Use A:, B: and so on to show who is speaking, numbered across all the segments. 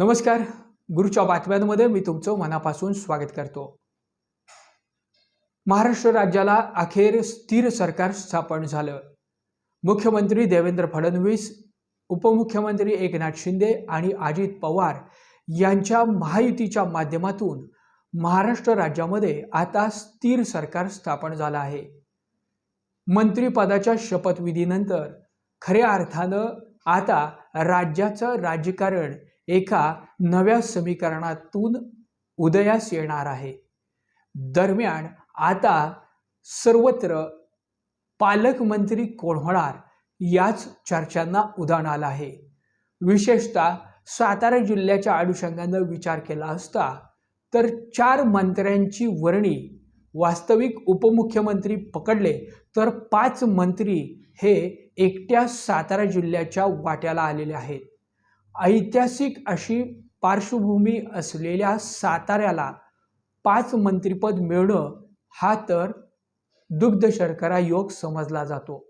A: नमस्कार. गुरुच्या बातम्यांमध्ये मी तुमचं मनापासून स्वागत करतो. महाराष्ट्र राज्याला अखेर स्थिर सरकार स्थापन झालं. मुख्यमंत्री देवेंद्र फडणवीस उपमुख्यमंत्री एकनाथ शिंदे आणि अजित पवार यांच्या महायुतीच्या माध्यमातून महाराष्ट्र राज्यामध्ये आता स्थिर सरकार स्थापन झालं आहे. मंत्रिपदाच्या शपथविधीनंतर खऱ्या अर्थानं आता राज्याचं राजकारण एका नव्या समीकरणातून उदयास येणार आहे. दरम्यान आता सर्वत्र पालकमंत्री कोण होणार याच चर्चांना उदाहरण आलं आहे. विशेषतः सातारा जिल्ह्याच्या अनुषंगानं विचार केला असता तर चार मंत्र्यांची वर्णी वास्तविक उपमुख्यमंत्री पकडले तर पाच मंत्री हे एकट्या सातारा जिल्ह्याच्या वाट्याला आलेले आहेत. ऐतिहासिक अशी पार्श्वभूमी असलेल्या साताऱ्याला पाच मंत्रिपद मिळणं हा तर दुग्ध शर्करा योग समजला जातो.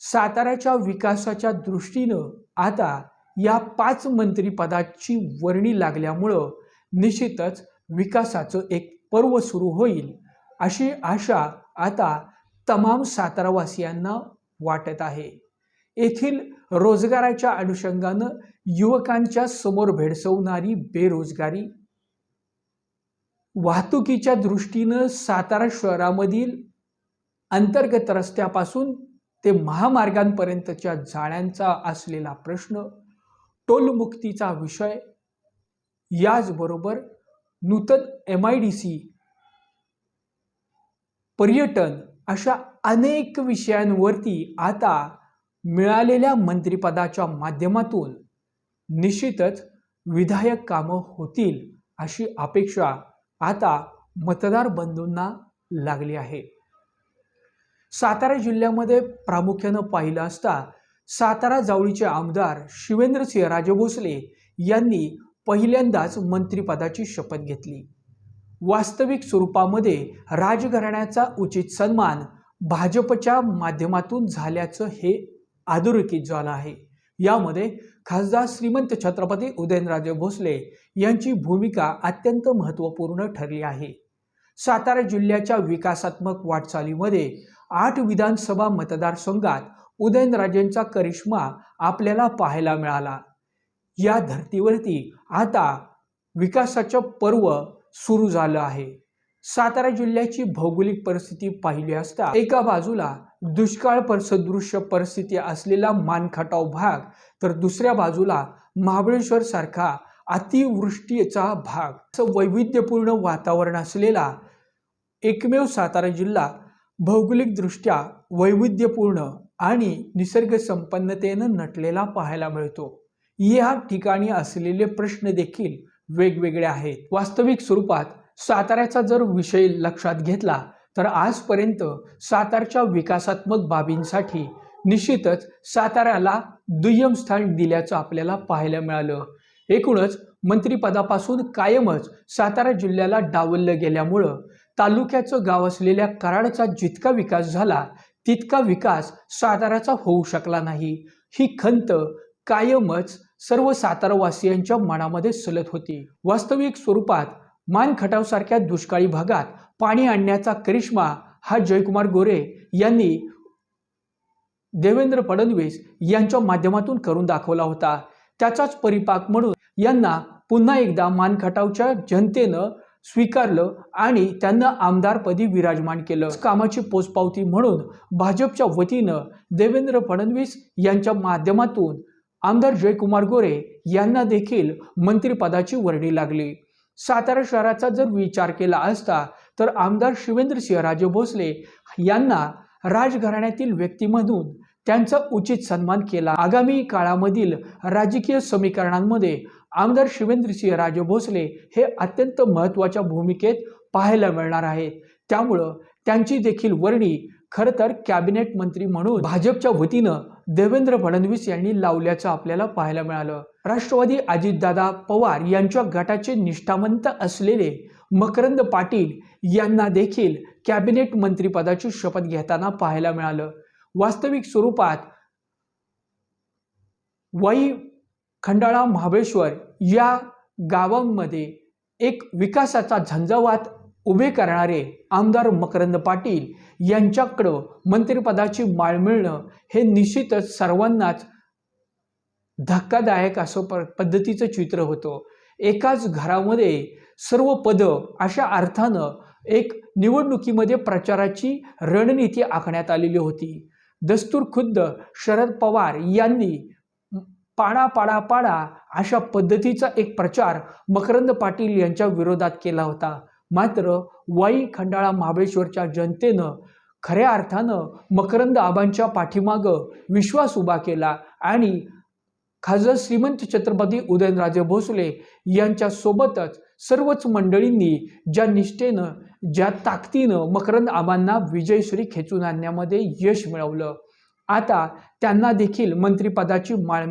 A: साताऱ्याच्या विकासाच्या दृष्टीनं आता या पाच मंत्रिपदाची वर्णी लागल्यामुळं निश्चितच विकासाचं एक पर्व सुरू होईल अशी आशा आता तमाम सातारावासियांना वाटत आहे. येथील रोजगाराच्या अनुषंगानं युवकांच्या समोर भेडसवणारी बेरोजगारी. वाहतुकीच्या दृष्टीनं सातारा शहरामधील अंतर्गत रस्त्यापासून ते महामार्गांपर्यंतच्या जाळ्यांचा असलेला प्रश्न टोलमुक्तीचा विषय. याचबरोबर नूतन एम आय डी सी पर्यटन अशा अनेक विषयांवरती आता मिळालेल्या मंत्रिपदाच्या माध्यमातून निश्चितच विधायक कामं होतील अशी अपेक्षा आता मतदार बंधूंना लागली आहे. सातारा जिल्ह्यामध्ये प्रामुख्यानं पाहिलं असता सातारा जावळीचे आमदार शिवेंद्रसिंह राजभोसले यांनी पहिल्यांदाच मंत्रिपदाची शपथ घेतली. वास्तविक स्वरूपामध्ये राजघराण्याचा उचित सन्मान भाजपच्या माध्यमातून झाल्याचं हे अधोरेखित झाला आहे. यामध्ये खासदार श्रीमंत छत्रपती उदयनराजे भोसले यांची भूमिका अत्यंत महत्त्वपूर्ण ठरली आहे. सातारा जिल्ह्याच्या विकासात्मक वाटचालीमध्ये आठ विधानसभा मतदारसंघात उदयनराजेंचा करिश्मा आपल्याला पाहायला मिळाला. या धर्तीवरती आता विकासाचं पर्व सुरू झालं आहे. सातारा जिल्ह्याची भौगोलिक परिस्थिती पाहिली असता एका बाजूला दुष्काळ सदृश्य परिस्थिती असलेला मानखटाव भाग तर दुसऱ्या बाजूला महाबळेश्वर सारखा अतिवृष्टीचा भाग. असं वैविध्यपूर्ण वातावरण असलेला एकमेव सातारा जिल्हा भौगोलिकदृष्ट्या वैविध्यपूर्ण आणि निसर्ग संपन्नतेनं नटलेला पाहायला मिळतो. या ठिकाणी असलेले प्रश्न देखील वेगवेगळे आहेत. वास्तविक स्वरूपात साताऱ्याचा जर विषय लक्षात घेतला तर आजपर्यंत सातारच्या विकासात्मक बाबींसाठी निश्चितच साताऱ्याला दुय्यम स्थान दिल्याचं आपल्याला पाहायला मिळालं. एकूणच मंत्रिपदापासून कायमच सातारा जिल्ह्याला डावललं गेल्यामुळं तालुक्याचं गाव असलेल्या कराडचा जितका विकास झाला तितका विकास साताऱ्याचा होऊ शकला नाही. ही खंत कायमच सर्व सातारावासियांच्या मनामध्ये सलत होती. वास्तविक स्वरूपात मानखटावसारख्या दुष्काळी भागात पाणी आणण्याचा करिश्मा हा जयकुमार गोरे यांनी देवेंद्र फडणवीस यांच्या माध्यमातून करून दाखवला होता. त्याचाच परिपाक म्हणून यांना पुन्हा एकदा मानखटावच्या जनतेनं स्वीकारलं आणि त्यांना आमदारपदी विराजमान केलं. कामाची पोचपावती म्हणून भाजपच्या वतीनं देवेंद्र फडणवीस यांच्या माध्यमातून आमदार जयकुमार गोरे यांना देखील मंत्रिपदाची वर्णी लागली. सातारा शहराचा जर विचार केला असता तर आमदार शिवेंद्रसिंहराजे भोसले यांना राजघराण्यातील व्यक्तीमधून त्यांचा उचित सन्मान केला. आगामी काळामधील राजकीय समीकरणांमध्ये आमदार शिवेंद्रसिंह राजे भोसले हे अत्यंत महत्त्वाच्या भूमिकेत पाहायला मिळणार आहेत त्यामुळं त्यांची देखील वर्णी खरं तर कॅबिनेट मंत्री म्हणून भाजपच्या वतीनं देवेंद्र फडणवीस यांनी लावल्याचं आपल्याला पाहायला मिळालं. राष्ट्रवादी अजितदादा पवार यांच्या गटाचे निष्ठावंत असलेले मकरंद पाटील यांना देखील कॅबिनेट मंत्रीपदाची शपथ घेताना पाहायला मिळालं. वास्तविक स्वरूपात वाई खंडाळा महाबळेश्वर या गावांमध्ये एक विकासाचा झंझावात उभे करणारे आमदार मकरंद पाटील यांच्याकडं मंत्रिपदाची माळ मिळणं हे निश्चितच सर्वांनाच धक्कादायक असं प पद्धतीचं चित्र होतं. एकाच घरामध्ये सर्व पदं अशा अर्थानं एक निवडणुकीमध्ये प्रचाराची रणनीती आखण्यात आलेली होती. दस्तूर खुद्द शरद पवार यांनी पाडा पाडा पाडा अशा पद्धतीचा एक प्रचार मकरंद पाटील यांच्या विरोधात केला होता. मात्र वाई खंडाळा महाबळेश्वरच्या जनतेनं खऱ्या अर्थानं मकरंद आबांच्या पाठीमागं विश्वास उभा केला आणि खासदार श्रीमंत छत्रपती उदयनराजे भोसले यांच्यासोबतच सर्वच मंडळींनी ज्या निष्ठेनं ज्या ताकदीनं मकरंद आबांना विजयश्री खेचून आणण्यामध्ये यश मिळवलं. आता त्यांना देखील मंत्रिपदाची माळ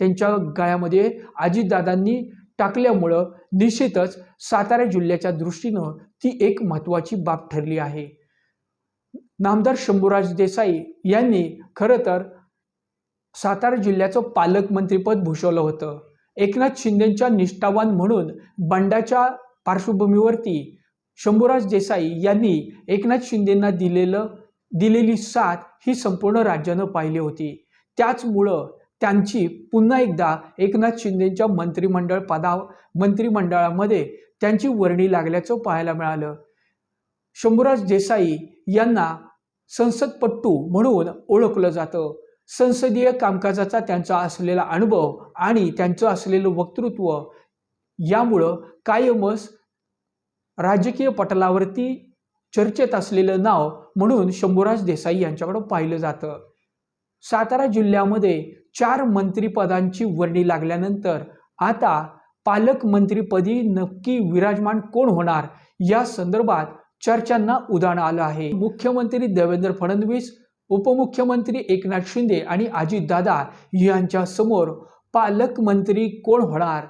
A: त्यांच्या गळ्यामध्ये अजितदादांनी टाकल्यामुळं निश्चितच सातारा जिल्ह्याच्या दृष्टीनं ती एक महत्त्वाची बाब ठरली आहे. नामदार शंभूराज देसाई यांनी खरं तर सातारा जिल्ह्याचं पालकमंत्रीपद भूषवलं होतं. एकनाथ शिंदेच्या निष्ठावान म्हणून बंडाच्या पार्श्वभूमीवरती शंभूराज देसाई यांनी एकनाथ शिंदेंना दिलेलं दिलेली साथ ही संपूर्ण राज्यानं पाहिली होती. त्याचमुळं त्यांची पुन्हा एकदा एकनाथ शिंदेच्या मंत्रिमंडळ पदा मंत्रिमंडळामध्ये त्यांची वर्णी लागल्याचं पाहायला मिळालं. शंभूराज देसाई यांना संसदपट्टू म्हणून ओळखलं जातं. संसदीय कामकाजाचा त्यांचा असलेला अनुभव आणि त्यांचं असलेलं वक्तृत्व यामुळं कायमच राजकीय पटलावरती चर्चेत असलेलं नाव म्हणून शंभूराज देसाई यांच्याकडं पाहिलं जातं. सातारा जिल्ह्यामध्ये चार मंत्रिपदांची वर्णी लागल्यानंतर आता पालकमंत्रीपदी नक्की विराजमान कोण होणार? या संदर्भात चर्चांना उदाहरण आलं आहे. मुख्यमंत्री देवेंद्र फडणवीस उपमुख्यमंत्री एकनाथ शिंदे आणि अजितदादा यांच्यासमोर पालकमंत्री कोण होणार?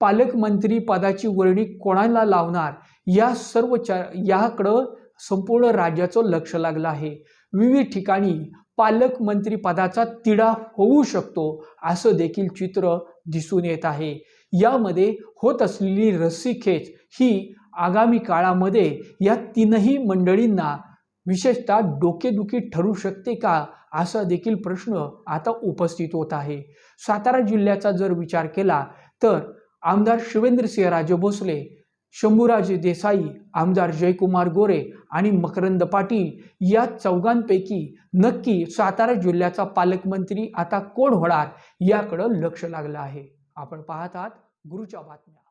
A: पालकमंत्री पदाची वर्णी कोणाला लावणार? या सर्व च याकडं संपूर्ण राज्याचं लक्ष लागलं आहे. विविध ठिकाणी पालकमंत्री पदाचा तिढा होऊ शकतो असं देखील चित्र दिसून येत आहे. यामध्ये होत असलेली रस्सीखेच ही आगामी काळामध्ये या तीनही मंडळींना विशेषतः डोकेदुखी ठरू शकते का असा देखील प्रश्न आता उपस्थित होत आहे. सातारा जिल्ह्याचा जर विचार केला तर आमदार शिवेंद्रसिंह राजे भोसले शंभूराजे देसाई आमदार जयकुमार गोरे आणि मकरंद पाटील या चौघांपैकी नक्की सातारा जिल्ह्याचा पालकमंत्री आता कोण होणार याकडं लक्ष लागलं आहे. आपण पाहत आहात गुरुच्या बातम्या.